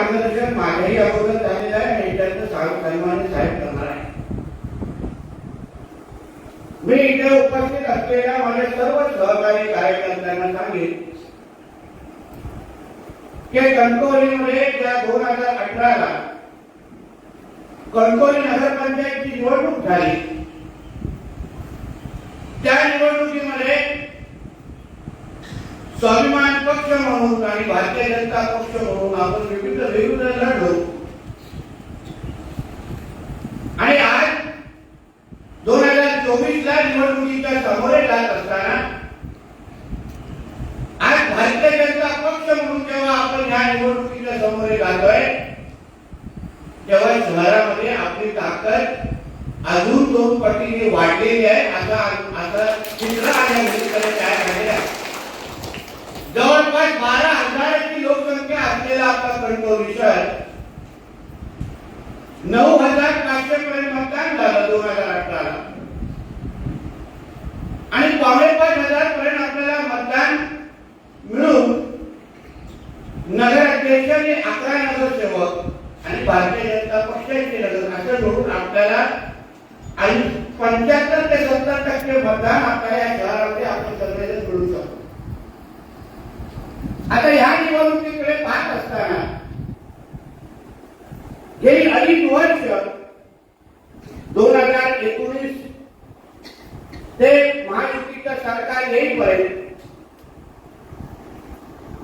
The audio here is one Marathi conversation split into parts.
मार्गदर्शन माझ्याही अगोदर झालेलं आहे आणि त्यांचं साहेब सन्मान्य साहेब करणार आहे मी इथे उपस्थित असलेल्या माझ्या सर्व सहकारी कार्यकर्त्यांना सांगेन की कणकवलीमध्ये त्या दोन हजार अठराला कणकवली नगरपंचायतची निवडणूक झाली. त्या निवडणुकीमध्ये स्वाभिमान पक्ष म्हणून आणि भारतीय जनता पक्ष म्हणून आपण विविध विविध लढलो आणि आज दोन हजार चोवीस ला निवडणुकीच्या समोर जात असताना आज भारतीय जनता पक्ष म्हणून जेव्हा आपण ह्या निवडणुकीच्या समोर जातोय तेव्हा शहरामध्ये आपली ताकद अजून दोन पटीने वाढलेली आहे असं असं चित्र आज तयार झालेलं आहे. जवळपास बारा हजाराची लोकसंख्या असलेला आपला कणकवली शहर नऊ हजार पाचशे पर्यंत मतदान झालं दोन हजार अठराला. आणि पावणे पाच हजार पर्यंत आपल्याला मतदान मिळून नगराध्यक्ष आणि अकरा नगरसेवक आणि भारतीय जनता पक्षाचे नगर असं मिळून आपल्याला आणि पंच्याहत्तर ते सत्तर टक्के मतदान आपल्या या शहरामध्ये आपण सगळेजण मिळू शकतो आता ह्या निवडणुकीकडे पाहत असताना गेली अडीच वर्ष दोन हजार एकोणीस ते महायुतीचं सरकार येईपर्यंत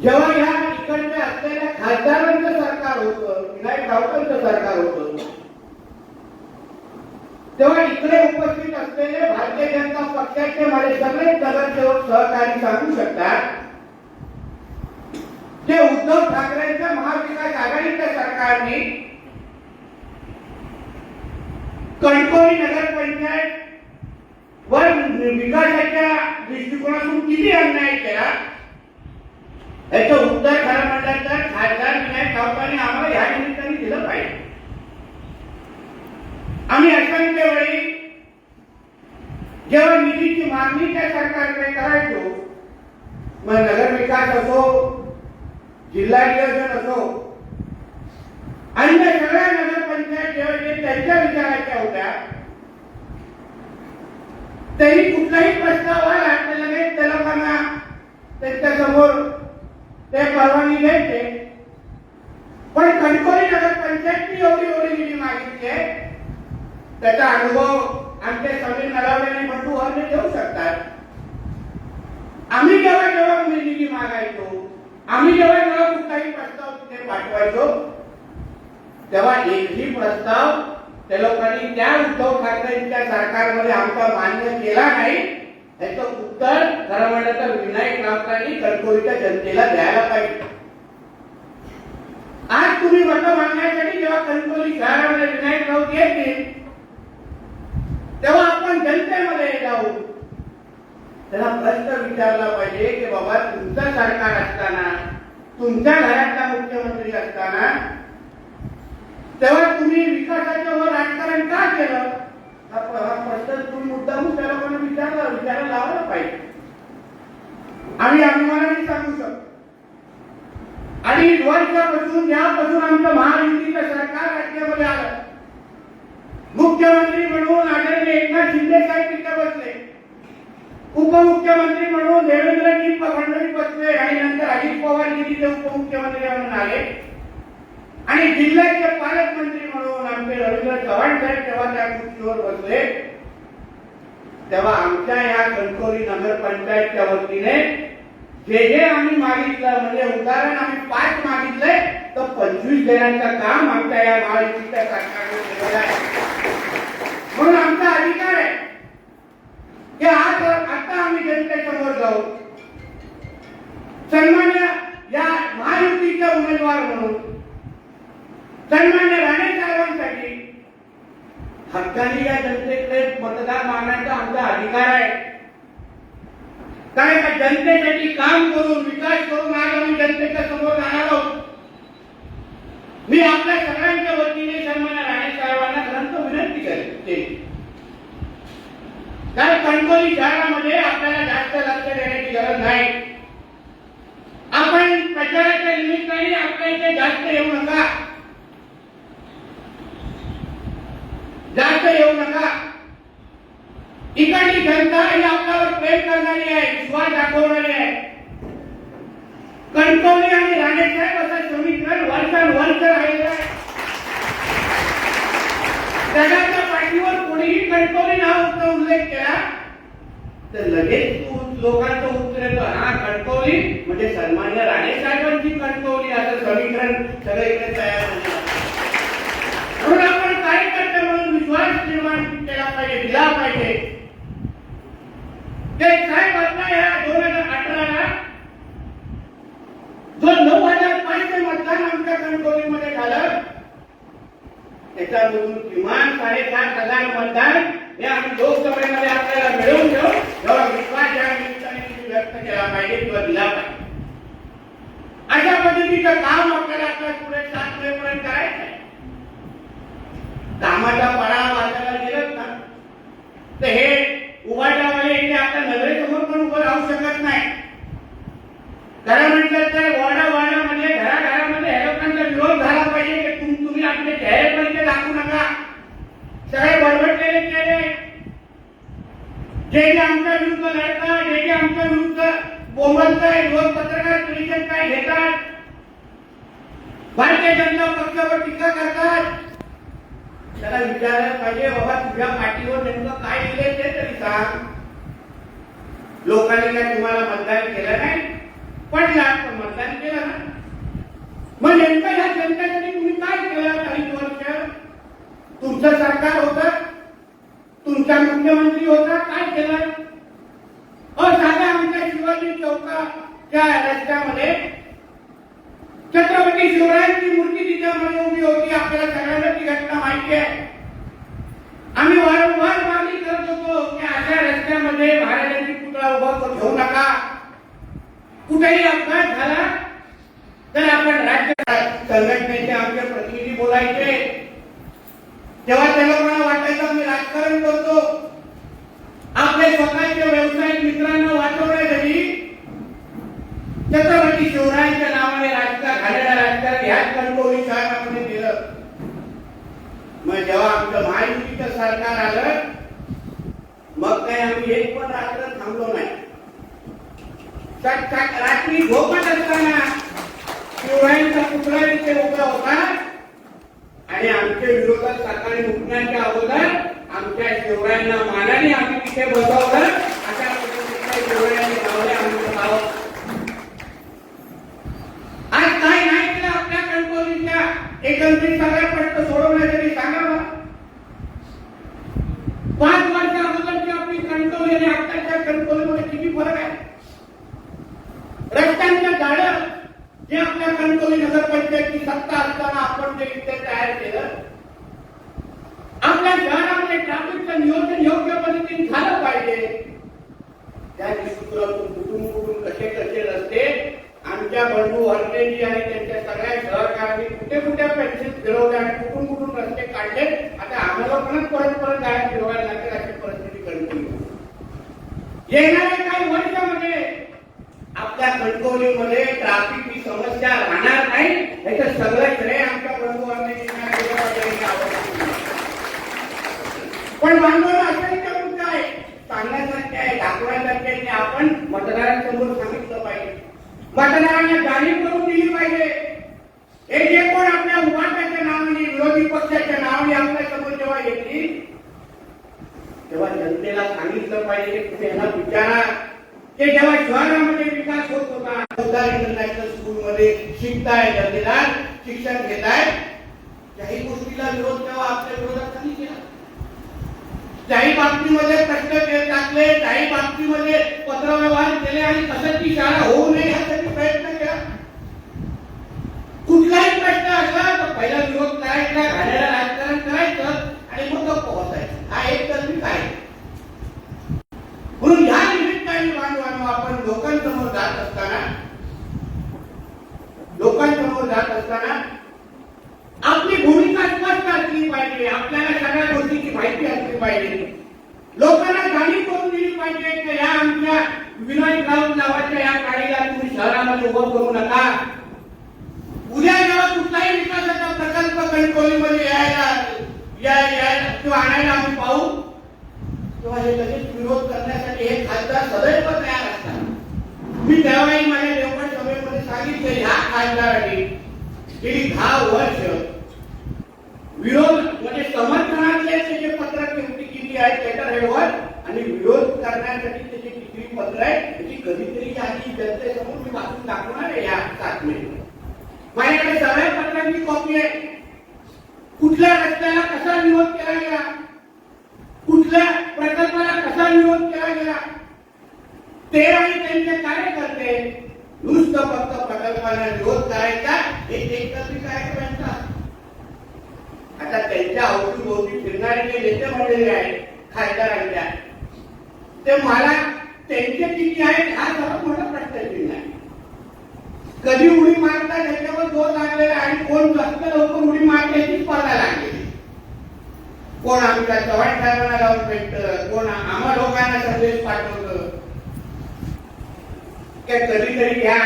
जेव्हा या इकडच्या असलेल्या खासदारांचं सरकार होतं विनायक राऊतांचं सरकार होतं तेव्हा इकडे उपस्थित असलेले भारतीय जनता पक्षाचे माझे सगळे नगरसेवक सहकारी सांगू शकतात. जे उद्धव ठाकरेंच्या महाविकास आघाडीच्या सरकारने कणकवली नगरपंचायत वर विकासाच्या दृष्टिकोनातून किती अन्याय केला याचं उत्तर खरं म्हटलं तर खासदार विनायक राऊतांनी आम्हाला ह्या निमित्ताने दिलं पाहिजे. आम्ही असंख्य वेळी जेव्हा निधीची मागणी त्या सरकारकडे करायचो मग नगरविकास असो जिल्हा नियोजन असो. आणि त्या सगळ्या नगरपंचायत जेव्हा जे त्यांच्या विचाराच्या होत्या तरी कुठलाही प्रस्ताव आला तर लगेच त्या लोकांना त्यांच्यासमोर ते परवानगी द्यायचे. पण कणकवली नगरपंचायतनी एवढी एवढी निधी मागितली आहे. त्याचा अनुभव आमचे समीर नलावडे आणि बंडू हरणे देऊ शकतात. आम्ही जेव्हा जेव्हा निधी मागायचो आम्ही जेव्हा जेव्हा कुठलाही प्रस्ताव तिथे पाठवायचो तेव्हा एकही प्रस्ताव त्या लोकांनी त्या उद्धव ठाकरेंच्या सरकारमध्ये आमचा मान्य केला नाही. त्याचं उत्तर खरं म्हणलं तर विनायक राऊतांनी कणकवलीच्या जनतेला द्यायला पाहिजे. आज तुम्ही मतं मागण्यासाठी जेव्हा कणकोली शहरामध्ये विनायक राऊत येतील तेव्हा आपण जनतेमध्ये जाऊ. त्याला प्रश्न विचारला पाहिजे की बाबा तुमचं सरकार असताना तुमच्या घरातला मुख्यमंत्री असताना तेव्हा तुम्ही विकासाच्या वर राजकारण का केलं? हा प्रश्न तुम्ही मुद्दामून त्या लोकांना विचारला विचारायला लावला पाहिजे. आम्ही अभिमानाने सांगू शकतो. आणि वर्षापासून यापासून आमचं महायुतीचं सरकार राज्यामध्ये आलं. मुख्यमंत्री म्हणून आदरणीय एकनाथ शिंदे साहेब उपमुख्यमंत्री म्हणून देवेंद्रजी फडणवीस बसले आणि नंतर अजित पवार तिथे उपमुख्यमंत्री म्हणून आले. आणि जिल्ह्याचे पालकमंत्री म्हणून आमचे रवींद्र चव्हाण साहेब तेव्हा त्या खुर्चीवर बसले तेव्हा आमच्या या कणकवली नगरपंचायतच्या वतीने जे जे आम्ही मागितलं म्हणजे उदाहरण आम्ही पाच मागितले तर पंचवीस देण्याचं काम आमच्या या महायुतीच्या सरकारने केलेलं आहे. म्हणून आमचा अधिकार आहे. की आज आम्ही आम्ही जनतेसमोर जाऊ. सन्मान्य या महायुतीचा उमेदवार म्हणून सन्मान्य राणे साहेबांसाठी हक्काने या जनतेकडे मतदान मागण्याचा आमचा अधिकार आहे. कारण का जनतेसाठी काम करून विकास करून आज आम्ही जनतेच्या समोर जाणार आहोत. मी आपल्या सगळ्यांच्या वतीने सन्मान्य राणे साहेबांना ग्रंथ विनंती करते. कारण कणकवली शहरामध्ये आपल्याला जास्त लक्ष देण्याची गरज नाही. आपण प्रचाराच्या निमित्ताने आपल्या इथे जास्त येऊ नका. जास्त येऊ नका. इकडची जनता ही आपल्यावर प्रेम करणारी आहे विश्वास दाखवणारी आहे. कणकवली आणि राणे साहेब असं समीकरण वर्षानुवर्ष राहिलं आहे. जगाच्या पाठीवर कोणीही कणकवली नावाचा उल्लेख केला तर लगेच उ- लोकांचं उत्तर येतो हा कणकवली म्हणजे सन्मान्य राणे साहेबांची कणकवली असं समीकरण सगळीकडे तयार झालं. म्हणून आपण कार्यकर्ते म्हणून विश्वास निर्माण केला पाहिजे दिला पाहिजे. ते साहेब आता या दोन हजार अठराला जो नऊ हजार पाचशे मतदान आमच्या कणकवलीमध्ये झालं त्याच्यामधून किमान साडेसात हजार मतदान हे आम्ही लोकसभेमध्ये आपल्याला मिळवून घेऊ एवढा विश्वास या निमित्ताने व्यक्त केला पाहिजे किंवा दिला पाहिजे. अशा पद्धतीचं काम आपल्याला आता पुढे सात पर्यंत करायचं आहे. कामाचा पडा वाचायला गेलं ना तर हे उभाटावाले इथे आपल्या नजरेसमोर पण उभं राहू शकत नाही खरं म्हटलं तर वाडा वाडामध्ये घराघरामध्ये ह्या लोकांचा विरोध झाला पाहिजे की तुम तुम्ही आपले चेहरे पण ते दाखवू नका सगळे बडबडलेले चेहरे जे जे आमच्या विरुद्ध लढतात जे जे आमच्या विरुद्ध बोंबलताय विरोध पत्रकार परिषद काय घेतात भारतीय जनता पक्षावर टीका करतात त्याला विचारायला पाहिजे बाबा तुझ्या पाठीवर नेमकं काय लिहिलंय ते तरी सांग. लोकांनी काय तुम्हाला मतदान केलं नाही? पडला पण मतदान केलं ना? मग नेमकं ह्या जनतेसाठी तुम्ही काय केलं काही वर्ष? तुमचं सरकार होतं? तुमचा मुख्यमंत्री होता? काय केलं? अ साध्या आमच्या शिवाजी चौकाच्या रस्त्यामध्ये छत्रपती शिवरायांची मूर्ती तिच्यामध्ये उभी होती. आपल्याला सगळ्यांना ती घटना माहिती आहे. वारंवार मागणी करत होतो की अशा रस्त्यामध्ये महाराजांची पुतळा उभा करू- ठेवू नका. कुठेही अपघात झाला तर आपण राज्य संघटनेचे आमचे प्रतिनिधी बोलायचे. तेव्हा त्या लोकांना वाटायचं मी राजकारण करतो. आपले स्वतःच्या व्यावसायिक मित्रांना वाचवण्यासाठी छत्रपती शिवरायांच्या नावाने राजकारण घालेलं राजकारण ह्याच कणकवली शहरामध्ये मग जेव्हा आमचं महायुतीचं सरकार आलं मग काय आम्ही एक पण रात्र थांबलो नाही. रात्री झोपत असताना शिवरायांचा पुतळा इथे उभा होता आणि आमच्या विरोधात सकाळी उठण्याच्या अगोदर आमच्या शिवरायांना मानाने आम्ही तिथे बसवलं अशा पद्धतीने शिवरायांनी लावले आमचं नाव आज काय नाही केलं आपल्या कणकवलीच्या एकंदरीत सगळ्या प्रश्न सोडवण्यासाठी सांगा मला. पाच वर्ष अगोदरची आपली कणकवली आणि आत्ताच्या कणकवलीमध्ये किती फरक आहे रस्त्यांचं जाळं जे आपल्या कणकवली नगरपंचायतची सत्ता असताना आपण जे इथे तयार केलं आपल्या शहरामध्ये ट्रॅफिकचं नियोजन योग्य पद्धतीने झालं पाहिजे त्या सूत्रातून कुठून कुठून कसे कसे रस्ते आमच्या बंधू हरतेजी आणि त्यांच्या सगळ्या सहकार्यांनी कुठे कुठे पेन्सिल फिरवल्या आणि कुठून कुठून रस्ते काढले आता आम्हाला पण परत परत गाड्या फिरवायला लागेल अशी परिस्थिती कणकवली येणाऱ्या काही वर्षामध्ये आपल्या कणकवलीमध्ये ट्राफिक ही समस्या राहणार नाही याचं सगळं श्रेय आमच्या बंधू हरतेजींना पण बांधव असंख्य मुद्दा आहे सांगण्यासारखे आहे दाखवण्यासारखे आपण मतदारांसमोर सांगितलं पाहिजे. मतदारांना जाणीव करून दिली पाहिजे. हे जे कोण आपल्या उभाट्याच्या नावाने विरोधी पक्षाच्या नावाने आपल्यासमोर जेव्हा येतील तेव्हा जनतेला सांगितलं पाहिजे त्यांना विचारा. की जेव्हा शहरामध्ये विकास होत होता पोदार इंटरनॅशनल स्कूलमध्ये शिकताय जनतेला शिक्षण घेताय काही गोष्टीला विरोध तेव्हा आपल्या विरोधात त्यांनी केला. काही बाबतीमध्ये प्रश्न टाकले काही बाबतीमध्ये पत्रव्यवहार केले आणि कसं ती शाळा होऊ नये कुठलाही प्रश्न असला तर पहिला विरोध करायचा घालेला राजकारण करायचं आणि मग गप्प बसायचं हा एक तर मी काय म्हणून या निमित्ताने बांधवांनो आपण लोकांसमोर जात असताना लोकांसमोर जात असताना आपली भूमिका स्पष्ट असली पाहिजे. आपल्याला सगळ्या गोष्टीची माहिती असली पाहिजे. लोकांना जाणीव करून दिली पाहिजे की या आमच्या विनोद राऊत नावाच्या या गाडीला तुम्ही शहरामध्ये उभं करू नका उद्या जेव्हा कुठलाही विकासाचा प्रकल्प कणकवलीमध्ये यायला या यायला किंवा आणायला आम्ही पाहू? किंवा हे लगेच विरोध करण्यासाठी हे खासदार सदैव तयार असतात. मी त्यावेळी माझ्या देवगड सभेमध्ये सांगितले ह्या खासदारांनी गेली दहा वर्ष विरोध म्हणजे समर्थनातले त्याचे पत्र किमती किती आहेत त्याच्या रेडवर आणि विरोध करण्यासाठी त्याचे किती पत्र आहे त्याची कधीतरी आधी जनतेसमोर मी वाचून दाखवणार आहे या सात मिनिट माझ्याकडे सगळ्या पत्रांची कॉपी आहे. कुठल्या रस्त्याला कसा विरोध केला गेला? कुठल्या प्रकल्पाला कसा विरोध केला गेला? ते आणि त्यांचे कार्यकर्ते नुसतं फक्त प्रकल्पाला विरोध करायचा हे एकत्रित कार्यक्रमांचा. आता त्यांच्या अवतीभोवती फिरणारे जे नेते म्हणलेले आहेत खासदारांच्या ते मला त्यांचे किती आहेत हा सर्वात मोठा प्रश्न नाही कधी उडी मारता त्याच्यावर जोर लागलेला आणि कोण जास्त लवकर उडी मारण्याची स्पर्धा कोण आमच्या चव्हाण साहेबांना जाऊन भेटत? कोण आम्हा लोकांना संदेश पाठवत? की कधीतरी घ्या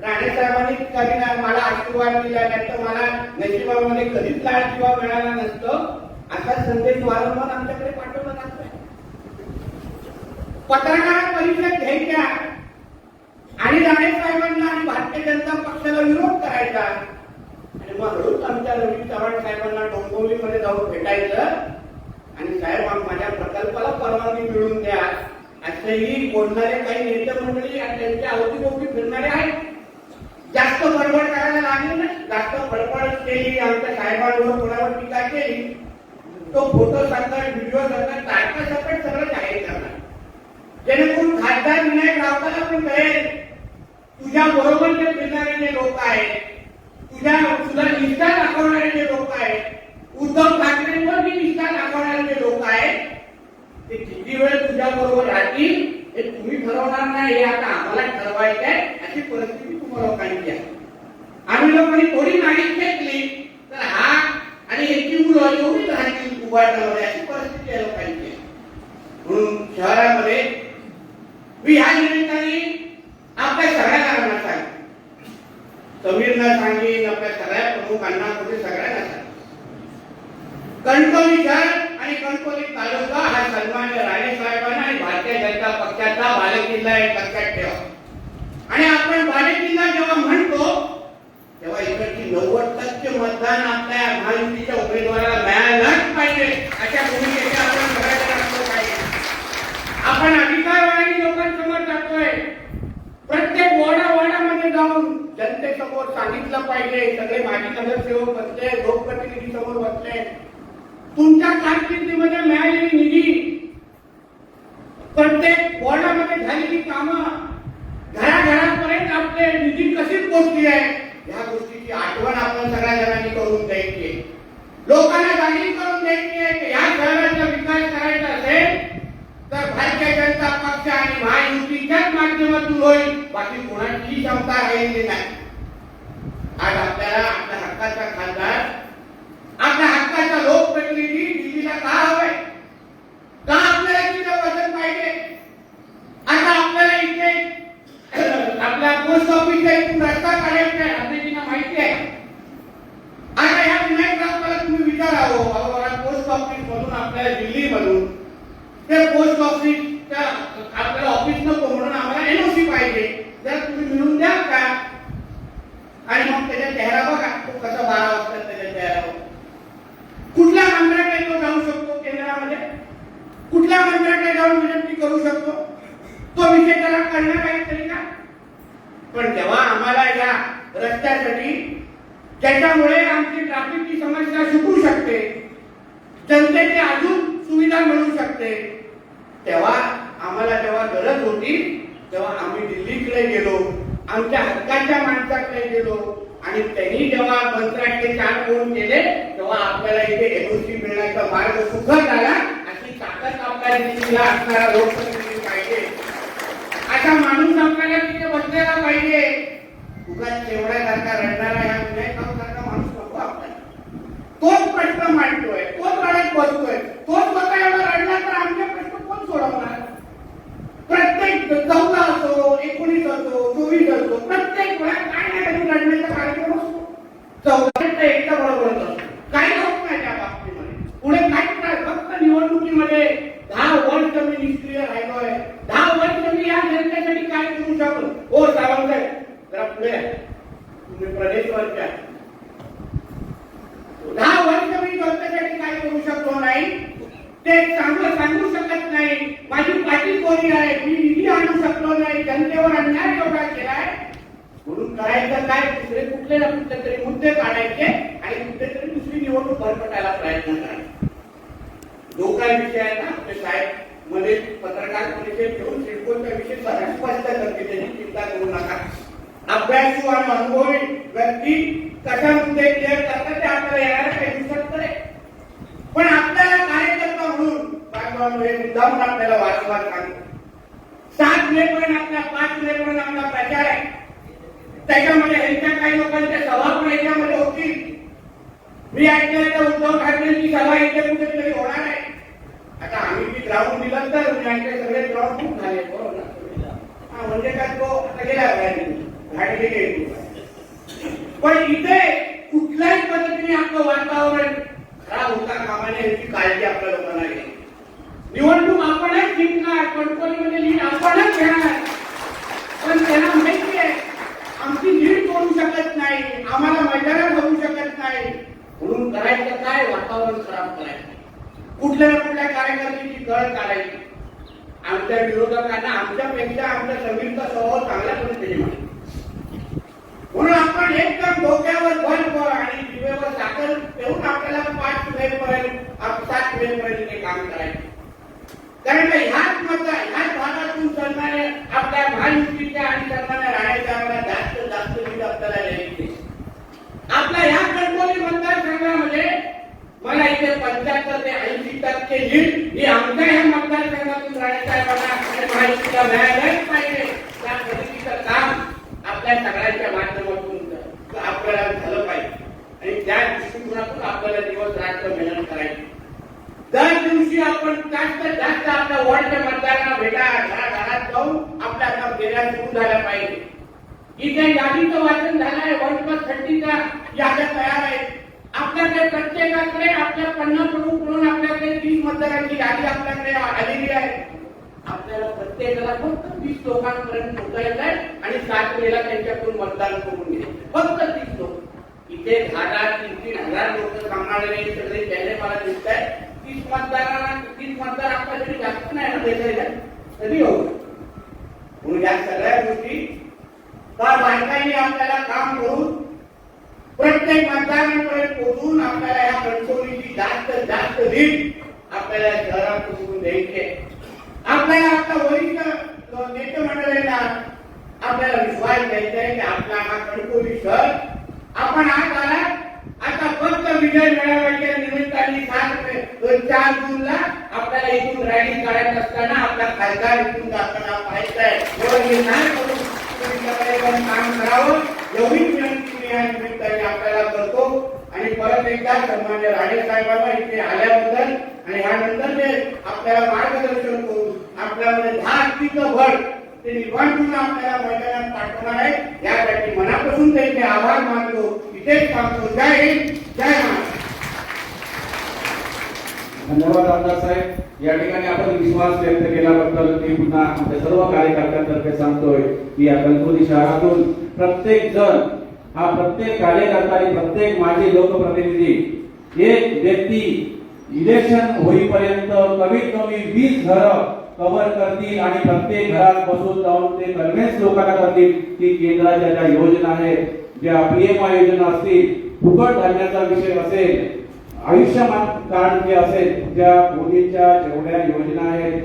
राणे साहेबांनी कधी ना मला आशीर्वाद दिला नाही तर मला नशिबामध्ये कधीच आशीर्वाद मिळाला नसतो. असा संदेश वारंवार आमच्याकडे पाठवला जातोय. पत्रकार परिषद घ्यायच्या आणि राणे साहेबांना आणि भारतीय जनता पक्षाला विरोध करायचा. म्हणून मग आमच्या रवी चव्हाण साहेबांना डोंबिवलीमध्ये जाऊन भेटायचं आणि साहेब माझ्या प्रकल्पाला परवानगी मिळून द्या असेही बोलणारे काही नेते मंडळी आणि त्यांच्या अवतीभोवती फिरणारे आहेत. जास्त बडबड करायला लागली नाही. जास्त बडबड केली आमच्या साहेबांवर कोणावर टीका केली. तो फोटो सरकार व्हिडिओ सरकार तारखा सकट सगळं जाहीर करणार. जेणेकरून खासदार विनायक रावताला पण कळेल तुझ्या बरोबर जे फिरणारे जे लोक आहेत तुझ्या तुला निष्ठा दाखवणारे जे लोक आहेत उद्धव ठाकरेंवर जी निष्ठा दाखवणारे जे लोक आहेत ते किती वेळ तुझ्या बरोबर राहतील हे तुम्ही ठरवणार नाही हे आता आम्हाला ठरवायचं आहे अशी परिस्थिती तुम्हाला लोकांची आहे. आम्ही लोकांनी थोडी नाणी घेतली तर हा आणि याची मुलं एवढीच राहतील उभारण्यामध्ये अशी परिस्थिती आहे लोकांची. म्हणून शहरामध्ये मी ह्या निमित्ताने आपल्या सगळ्या म्हणणार सांगेन समीरना सांगेन आपल्या सगळ्या प्रमुखांना कुठे सगळ्यांना सांगेन कणकवली शहर आणि कणकवली तालुका हा सन्मान्य राणे साहेबांना आणि भारतीय जनता पक्षाचा बालेकिल्ला आहे लक्षात ठेवा. आणि आपण बालेकिल्ला जेव्हा म्हणतो तेव्हा इकडची नव्वद टक्के मतदान आपल्या महायुतीच्या उमेदवाराला मिळालंच पाहिजे अशा भूमिकेचा आपण सगळ्यांना असलं पाहिजे आपण अधिकारवाणी लोकांसमोर जातोय प्रत्येक वॉर्डा वॉर्डामध्ये जाऊन जनतेसमोर सांगितलं पाहिजे सगळे माजी नगरसेवक बसले लोकप्रतिनिधी समोर बसले तुमच्या कारकिर्दीमध्ये मिळालेली निधी प्रत्येक वॉर्डामध्ये झालेली कामं घराघरापर्यंत आपले निधी कशी पोहोचली आहे ह्या गोष्टीची आठवण आपण सगळ्या जणांनी करून द्यायची आहे. लोकांना जाणीव करून द्यायची आहे की ह्या शहराचा विकास करायचा असेल तर भारतीय जनता पक्ष आणि महायुतीच्याच माध्यमातून होईल बाकी कोणाची क्षमता राहिलेली नाही आज आपल्याला आपल्या हक्काचा खासदार आपल्या हक्काचा लोकप्रतिनिधी दिल्लीला का हवाय का आपल्याला तिथं वजन पाहिजे आता आपल्याला इथे आपल्या पोस्ट ऑफिसच्या इथून रस्ता काढायचा आहे आपल्याला माहिती आहे आता ह्या विनायक रावताला तुम्ही विचारावं बाबा मला पोस्ट ऑफिस मधून आपल्याला दिल्ली मधून ते पोस्ट ऑफिसच्या आपल्याला ऑफिस नको म्हणून आम्हाला एनओसी पाहिजे जर तुम्ही मिळून द्याल का आणि मग त्याचा चेहरा बघा तो कसा बारा वाजता त्याच्या चेहऱ्यावर कुठल्या मंत्र्याकडे तो जाऊ शकतो केंद्रामध्ये कुठल्या मंत्र्याकडे जाऊन विनंती करू शकतो तो विषय त्याला कळणार आहे तरी का पण तेव्हा आम्हाला या रस्त्यासाठी ज्याच्यामुळे आमची ट्रॅफिकची समस्या सुटू शकते जनतेची अजून सुविधा मिळू शकते तेव्हा आम्हाला जेव्हा गरज होती तेव्हा आम्ही दिल्लीकडे गेलो आमच्या हक्काच्या माणसाकडे गेलो आणि त्यांनी जेव्हा मंत्र्याचे चार फोन केले तेव्हा आपल्याला इथे एनओसी मिळण्याचा मार्ग सुखद झाला अशी ताकद आपल्या दिल्लीला असणारा लोकप्रतिनिधी पाहिजे. असा माणूस आपल्याला तिथे बसलेला पाहिजे. उगाच एवढ्यासारखा रडणारा ह्या विनायकासारखा माणूस नको आपल्याला. तोच प्रश्न मांडतोय तोच रडत बसतोय तोच स्वतः एवढा रडला तर आमचे प्रश्न कोण सोडवणार? प्रत्येक चौदा असो एकोणीस असो चोवीस असो प्रत्येक वेळा काय नाही कधी लढण्याचा कार्यक्रम असतो. चौदा एकदा बरोबर असतो काही होत नाही त्या बाबतीमध्ये. पुढे काय फक्त निवडणुकीमध्ये दहा वर्ष मी निष्क्रिय राहिलो दहा वर्ष मी या जनतेसाठी काय करू शकतो हो सावंत जरा पुढे या. तुम्ही प्रदेशवरचे आहे. दहा वर्ष मी जनतेसाठी काय करू शकलो नाही ते चांगलं सांगू शकत नाही माझी पाठी कोणी आहे मी निधी आणू शकलो नाही जनतेवर अन्याय एवढा केलाय म्हणून करायचं काय दुसरे कुठले ना कुठले तरी मुद्दे काढायचे आणि कुठेतरी दुसरी निवडणूक भरपटायला प्रयत्न करायचा जो काही विषय आहे ना ते साहेबमध्ये पत्रकार परिषद घेऊन सिडकोचा विषय सगळ्यात स्पष्ट करते त्याची चिंता करू नका अभ्यासू आणि अनुभवी की कशा मुद्दे क्लिअर करतात ते आपल्याला येणाऱ्या काही दिवसात कळेल पण आपल्याला कार्यकर्ता म्हणून बांधवांनो हे मुद्दाम आपल्याला वारंवार सांगतो सात मे पर्यंत आपला पाच मे पर्यंत आपला प्रचार आहे. त्याच्यामध्ये ह्यांच्या काही लोकांच्या सभा पण याच्यामध्ये होतील. मी ऐकलं तर उद्धव ठाकरेंची सभा इथे कुठेतरी होणार आहे. आता आम्ही ती ग्राउंड दिलं तर मी ऐकले सगळे ग्राउंड खूप झाले. बरोबर हा म्हणजे काय तो आता गेला गाडी गेली. पण इथे कुठल्याही पद्धतीने आपलं वातावरण खराब होता कामा नये याची काळजी आपल्या लोकांना घ्यायची निवडणूक आपणच जिंकणार कणकोलीमध्ये लीड आपणच घेणार. पण त्यांना माहिती आहे आमची लीड करू शकत नाही आम्हाला मैदानात होऊ शकत नाही. म्हणून करायचं काय? वातावरण खराब करायचं. कुठल्या ना कुठल्या कार्यकर्त्याची गळ काढायची. आमच्या विरोधकांना आमच्यापेक्षा आमच्या समीरचा स्वभाव चांगल्या पद्धतीने माहिती म्हणून आपण एकदम डोक्यावर बर्फ आणि जिभेवर साखर ठेवून आपल्याला पाच मे पर्यंत सात मे पर्यंत ते काम करायचे. कारण ह्याच मत ह्याच भागातून सन्मान्य आपल्या महायुतीच्या आणि सन्मान्य राहण्याच्या आम्हाला जास्त जास्त लीड आपल्याला द्यायची आपल्या ह्या कणकोली मतदारसंघामध्ये मला इथे पंच्याहत्तर ते ऐंशी टक्के लीड ही आमच्या ह्या मतदारसंघातून राणेसाहेबांना आणि महायुतीला मिळायलाच पाहिजे त्या पद्धतीचं काम आपल्या सगळ्यांच्या माध्यमातून आपल्याला झालं पाहिजे आणि त्या दृष्टिकोनातून आपल्याला दिवस रात्र मेहनत करायची दर दिवशी आपण जास्त जास्त आपल्या वॉर्डच्या मतदारांना भेटा घराघरात जाऊन आपल्या आता फेऱ्या सुरू झाल्या पाहिजे इथे यादीचं वाचन झालंय वन प्लस थर्टीच्या याद्या तयार आहेत आपल्याकडे आपल्याला पन्नास पन्नासकडून आपल्याकडे तीस मतदारांची यादी आपल्याकडे आलेली आहे? आपल्याला प्रत्येकाला फक्त तीस लोकांपर्यंत पोहोचायचं आहे आणि सात वेळेला त्यांच्याकडून मतदान करून घ्यायचं फक्त तीस लोक. इथे दहा दहा तीन तीन हजार लोक सांभाळलेले सगळे. त्याने मला दिसत आहेत तीस मतदारांना तीस मतदार आपल्यासाठी जास्त नाही ना देशाच्या तरी हो म्हणून या सगळ्या गोष्टी का बायकांनी आपल्याला काम करून प्रत्येक मतदारांपर्यंत पोहोचून आपल्याला या कणकोलीची जास्त जास्त लीड आपल्याला शहरात पोहोचून द्यायची आपल्याला आपल्या वरिष्ठ नेते मंडळींना आपल्याला विश्वास द्यायचा आहे की आपला हा कणकोली शहर आपण आज आला. आता फक्त विजय मेळाव्याच्या निमित्ताने सात चार जूनला आपल्याला इथून रॅली काढत असताना आपला खासदार इथून जाताना पाहायचा आहे. काम करावं. एवढी विनंती मी या आपल्याला करतो. आणि परत एकदा सन्मान्य राणे साहेबांना इथे आल्याबद्दल आणि ह्यानंतर ते आपल्याला मार्गदर्शन करून आपल्यामध्ये दहा हत्तीचं भर ते निर्माण करून आपल्याला मैदानात पाठवणार आहे यासाठी मनापासून त्यांचे आभार मानतो. इथेच थांबतो जय हिंद जय महाराष्ट्र. धन्यवाद आमदार साहेब. या ठिकाणी आपण विश्वास व्यक्त केल्याबद्दल मी पुन्हा आमच्या सर्व कार्यकर्त्यांतर्फे सांगतोय की या कणकवली शहरातून प्रत्येक जण हा प्रत्येक कार्यकर्ता आणि प्रत्येक माजी लोकप्रतिनिधी एक व्यक्ती इलेक्शन होईपर्यंत कमीत कमी वीस घरं कव्हर करतील आणि प्रत्येक घरात बसून जाऊन ते कन्व्हिन्स लोकांना करतील की केंद्राच्या ज्या योजना आहेत ज्या पीएमआय योजना असतील फुकट धान्याचा विषय असेल आयुष्यमान कार्ड जे असेल ज्या मोदींच्या जेवढ्या योजना आहेत